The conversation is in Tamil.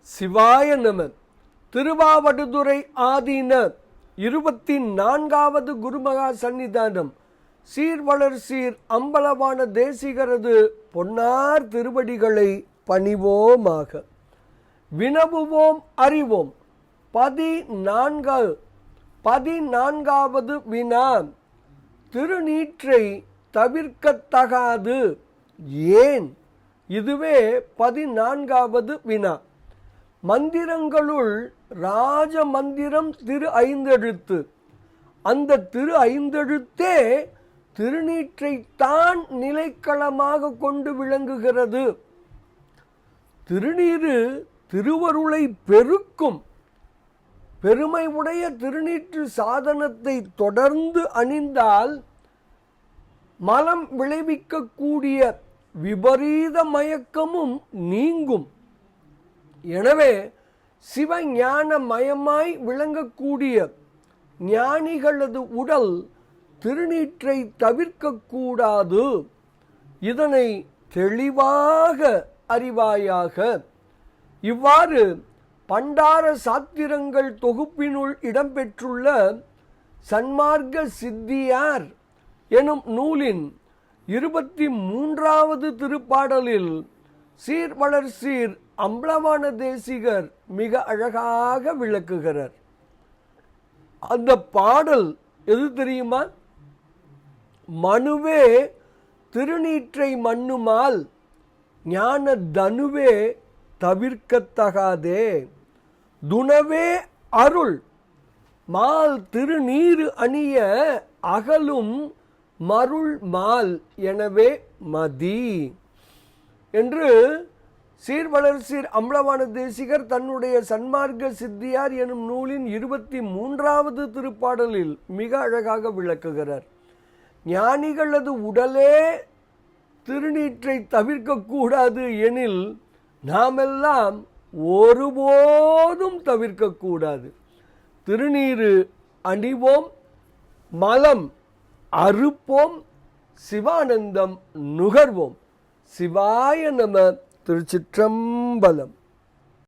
சிவாய நம. திருவாவடுதுறை ஆதீன இருபத்தி நான்காவது குருமகா சன்னிதானம். சீர்வளர் சீர் அம்பலவான தேசிகரது பொன்னார் திருவடிகளை பணிவோமாக. வினவுவோம் அறிவோம். பதினான்கு பதினான்காவது வினா. திருநீற்றை தவிர்க்கத்தகாது. ஏன்? இதுவே பதினான்காவது வினா. மந்திரங்களுள் ராஜ மந்திரம் திரு ஐந்தெழுத்து. அந்த திரு ஐந்தெழுத்தே திருநீற்றை தான் நிலைக்களமாக கொண்டு விளங்குகிறது. திருநீரு திருவருளை பெருக்கும். பெருமை உடைய திருநீற்று சாதனத்தை தொடர்ந்து அணிந்தால் மலம் விளைவிக்கக்கூடிய விபரீத மயக்கமும் நீங்கும். எனவே சிவஞானமயமாய் விளங்கக்கூடிய ஞானிகளது உடல் திருநீற்றை தவிர்க்கக்கூடாது. இதனை தெளிவாக அறிவாயாக இவ்வாறு பண்டார சாத்திரங்கள் தொகுப்பினுள் இடம்பெற்றுள்ள சன்மார்க்க சித்தியார் எனும் நூலின் இருபத்தி மூன்றாவது திருப்பாடலில் சீர்வளர் சீர் அம்பலவான தேசிகர் மிக அழகாக விளக்குகிறார். அந்த பாடல் எது தெரியுமா? மனுவே திருநீற்றை மண்ணுமால் ஞான தனுவே தவிர்க்கத்தகாதே. துணவே அருள் மால் திருநீரு அணிய அகலும் மருள் மால் எனவே மதி என்று சீர்வளர் சீர் அம்பலவான தேசிகர் தன்னுடைய சன்மார்க்க சித்தியார் எனும் நூலின் இருபத்தி மூன்றாவது திருப்பாடலில் மிக அழகாக விளக்குகிறார். ஞானிகளது உடலே திருநீற்றை தவிர்க்கக்கூடாது எனில் நாமெல்லாம் ஒருபோதும் தவிர்க்கக்கூடாது திருநீரு அணிவோம் மலம் அறுப்போம் சிவானந்தம் நுகர்வோம். சிவாய நம திருச்சிற்றம்பலம்.